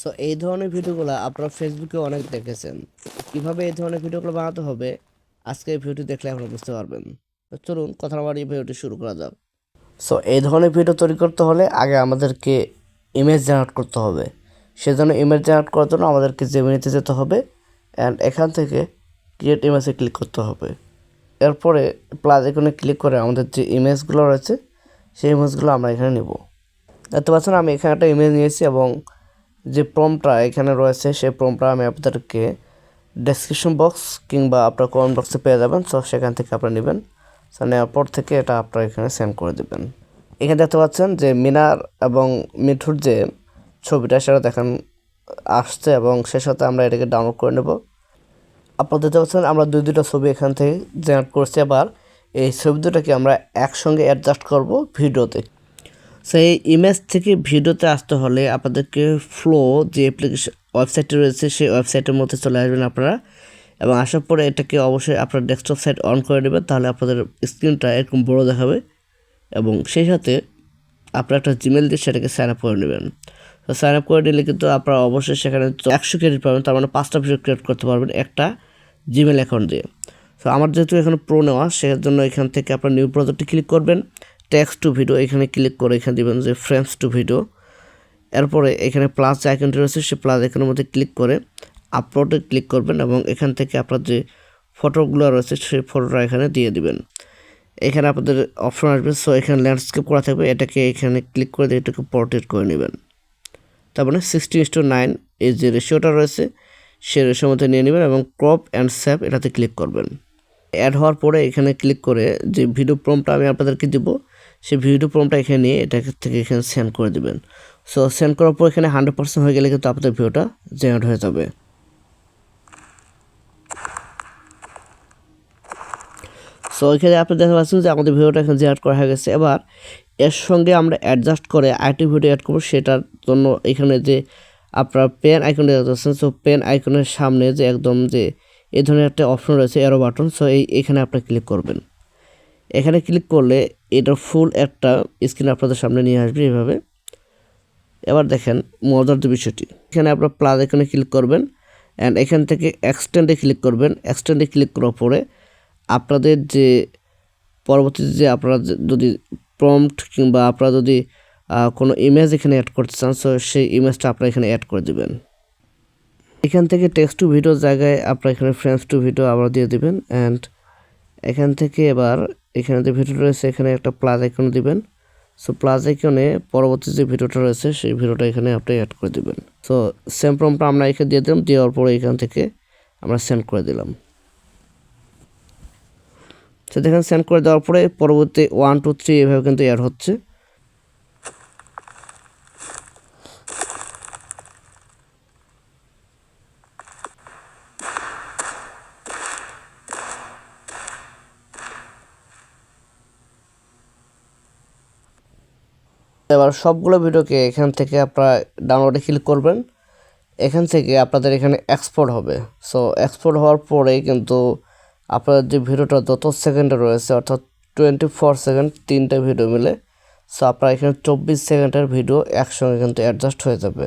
So এই ধরনের ভিডিওগুলো আপনারা ফেসবুকে অনেক দেখেছেন। কীভাবে এই ধরনের ভিডিওগুলো বানাতে হবে আজকে এই ভিডিওটি দেখলে আপনারা বুঝতে পারবেন। তো চলুন, কথা না বাড়িয়ে ভিডিওটি শুরু করা যাক। সো এই ধরনের ভিডিও তৈরি করতে হলে আগে আমাদেরকে ইমেজ জেনারেট করতে হবে। সেজন্য ইমেজ জেনারেট করার জন্য আমাদেরকে জেমিনিতে যেতে হবে অ্যান্ড এখান থেকে ক্রিয়েট ইমেজে ক্লিক করতে হবে। এরপরে প্লাস এখানে ক্লিক করে আমাদের যে ইমেজগুলো রয়েছে, সেই ইমেজগুলো আমরা এখানে নেব। দেখতে পাচ্ছেন আমি এখানে একটা ইমেজ নিয়েছি এবং যে প্রমটা এখানে রয়েছে, সেই প্রমটা আমি আপনাদেরকে ডেসক্রিপশন বক্স কিংবা আপনার কমেন্ট বক্সে পেয়ে যাবেন। সো সেখান থেকে আপনারা নেবেন। সো নেওয়ার পর থেকে এটা আপনারা এখানে সেন্ড করে দেবেন। এখানে দেখতে পাচ্ছেন যে মিনার এবং মিঠুর যে ছবিটা, সেটা দেখেন, আসছে এবং সে সাথে আমরা এটাকে ডাউনলোড করে নেব। আপনারা দেখতে পাচ্ছেন, আমরা দুই দুটো ছবি এখান থেকে জেনারেট করছি। আবার এই ছবি দুটাকে আমরা একসঙ্গে অ্যাডজাস্ট করব ভিডিওতে। সেই ইমেজ থেকে ভিডিওতে আসতে হলে আপনাদেরকে ফ্লো যে অ্যাপ্লিকেশন ওয়েবসাইটটি রয়েছে সেই ওয়েবসাইটের মধ্যে চলে আসবেন আপনারা। এবং আসার পরে এটাকে অবশ্যই আপনার ডেস্কটপ সাইট অন করে নেবেন, তাহলে আপনাদের স্ক্রিনটা এরকম বড় দেখাবে। এবং সেই সাথে আপনার একটা জিমেল দিয়ে সেটাকে সাইন আপ করে নেবেন। তো সাইন আপ করে নিলে কিন্তু আপনারা অবশ্যই সেখানে একশো ক্রেডিট পাবেন, তার মানে পাঁচটা ভিডিও ক্রিয়েট করতে পারবেন একটা জিমেল অ্যাকাউন্ট দিয়ে। তো আমার যেহেতু এখানে প্রো নেওয়া, সেজন্য এখান থেকে আপনার নিউ প্রজেক্টে ক্লিক করবেন। টেক্সট টু ভিডিও এখানে ক্লিক করে এখানে দিবেন যে ফ্রেমস টু ভিডিও এরপরে এখানে প্লাস আইকনটি রয়েছে, সে প্লাস আইকনের মধ্যে ক্লিক করে আপলোডে ক্লিক করবেন এবং এখান থেকে আপনার যে ফটোগুলো রয়েছে, সেই ফটোটা এখানে দিয়ে দিবেন। এখানে আপনাদের অপশন আসবে সো এখানে ল্যান্ডস্কেপ করা থাকবে, এটাকে এখানে ক্লিক করে দিয়ে এটাকে পোর্ট্রেট করে নেবেন। তার মানে সিক্সটি ইস টু নাইন এই যে রেশিওটা রয়েছে, সে রেশিওর মধ্যে নিয়ে নেবেন এবং ক্রপ অ্যান্ড স্যাপ এটাতে ক্লিক করবেন। অ্যাড হওয়ার পরে এখানে ক্লিক করে যে ভিডিও প্রমটা আমি আপনাদেরকে দিব সেই ভিডিও প্রমটা এখানে নিয়ে এটা থেকে এখানে সেন্ড করে দিবেন। সো সেন্ড করার পর এখানে হান্ড্রেড পার্সেন্ট হয়ে গেলে কিন্তু আপনাদের ভিডিওটা জেনারেট হয়ে যাবে। সো এখানে আপনি দেখতে পাচ্ছেন যে আমাদের ভিডিওটা এখানে জেনারেট করা হয়ে গেছে। এবার, এর সঙ্গে আমরা অ্যাডজাস্ট করে আরেকটি ভিডিও অ্যাড করব, সেটার জন্য এখানে যে আপনার পেন আইকন দেখতে পাচ্ছেন সো পেন আইকনের সামনে যে একদম যে এই ধরনের একটা অপশন রয়েছে এরো বাটন সো এই, এখানে আপনি ক্লিক করবেন। এখানে ক্লিক করলে এটার ফুল একটা স্ক্রিন আপনাদের সামনে নিয়ে আসবে এভাবে। এবার দেখেন মজার যে বিষয়টি, এখানে আপনার প্লাস এখানে ক্লিক করবেন অ্যান্ড এখান থেকে এক্সটেন্ডে ক্লিক করবেন। এক্সটেন্ডে ক্লিক করার পরে আপনাদের যে পরবর্তীতে যে আপনারা যদি প্রম্পট কিংবা আপনারা যদি কোনো ইমেজ এখানে অ্যাড করতে চান সো সেই ইমেজটা আপনারা এখানে অ্যাড করে দেবেন। এখান থেকে টেক্সট টু ভিডিও জায়গায় আপনারা এখানে ফ্রেন্ডস টু ভিডিও আবার দিয়ে দিবেন অ্যান্ড এখান থেকে এবার এখানে যে ভিডিও রয়েছে, এখানে একটা প্লাস আইকন দিবেন। সো প্লাস আইকনে পরবর্তী যে ভিডিওটা রয়েছে, সেই ভিডিওটা এখানে আপনি অ্যাড করে দিবেন। সো সেম প্রমটা আমরা এখানে দিয়ে দিলাম, দেওয়ার পরে এখান থেকে আমরা সেন্ড করে দিলাম। তো দেখেন সেন্ড করে দেওয়ার পরে পরবর্তী ওয়ান টু থ্রি এভাবে কিন্তু অ্যাড হচ্ছে। এবার সবগুলো ভিডিওকে এখান থেকে আপনারা ডাউনলোডে ক্লিক করবেন। এখান থেকে আপনাদের এখানে এক্সপোর্ট হবে। সো এক্সপোর্ট হওয়ার পরে কিন্তু আপনাদের যে ভিডিওটা যত সেকেন্ডে রয়েছে, অর্থাৎ টোয়েন্টি ফোর সেকেন্ড তিনটে ভিডিও মিলে সো আপনার এখানে চব্বিশ সেকেন্ডের ভিডিও একসঙ্গে কিন্তু অ্যাডজাস্ট হয়ে যাবে।